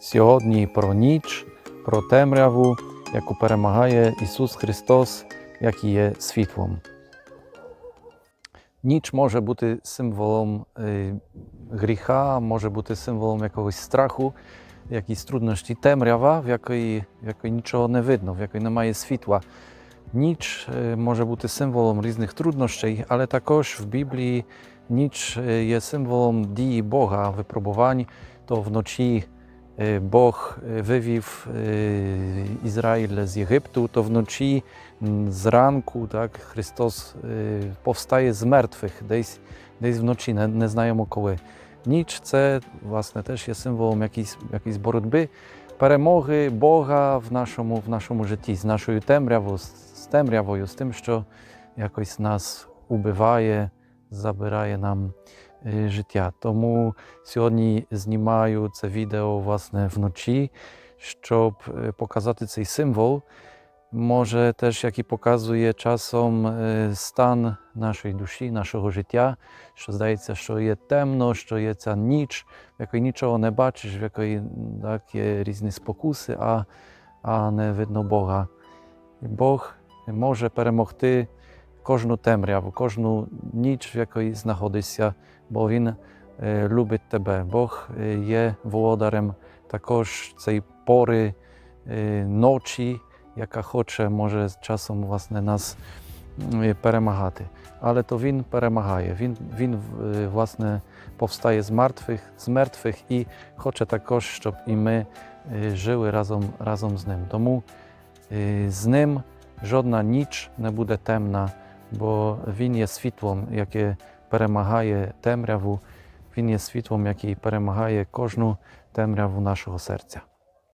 Сьогодні про ніч, про темряву, яку перемагає Ісус Христос, який є світлом. Ніч може бути символом е, гріха, може бути символом якогось страху, якісь труднощі. Темрява, в якої, в якої нічого не видно, в якої немає світла. Ніч е, може бути символом різних труднощей, але також в Біблії ніч е, є символом дії Бога, випробувань. То вночі Бог е, вивів е, Ізраїль з Єгипту, то вночі зранку так, Христос е, повстає з мертвих десь, десь вночі, не, не знаємо коли. Ніч це власне теж є символом якоїсь, якоїсь боротьби, перемоги Бога в нашому, в нашому житті, з нашою темрявою, з, темрявою, з тим, що якось нас убиває, забирає нам е, життя. Тому сьогодні знімаю це відео власне вночі, щоб е, показати цей символ. Може теж, який показує часом е, стан нашої душі, нашого життя, що здається, що є темно, що є ця ніч, в якої нічого не бачиш, в якої так, є різні спокуси, а, а не видно Бога. Бог може перемогти кожну темряву, кожну ніч, в якій знаходишся, бо Він е, любить тебе. Бог е, є володарем також цієї пори е, ночі, яка хоче, може часом власне нас перемагати. Але то Він перемагає. Він, він власне повстає з мертвих, з мертвих і хоче також, щоб і ми жили разом, разом з ним. Тому з ним жодна ніч не буде темна, бо Він є світлом, яке перемагає темряву. Він є світлом, який перемагає кожну темряву нашого серця.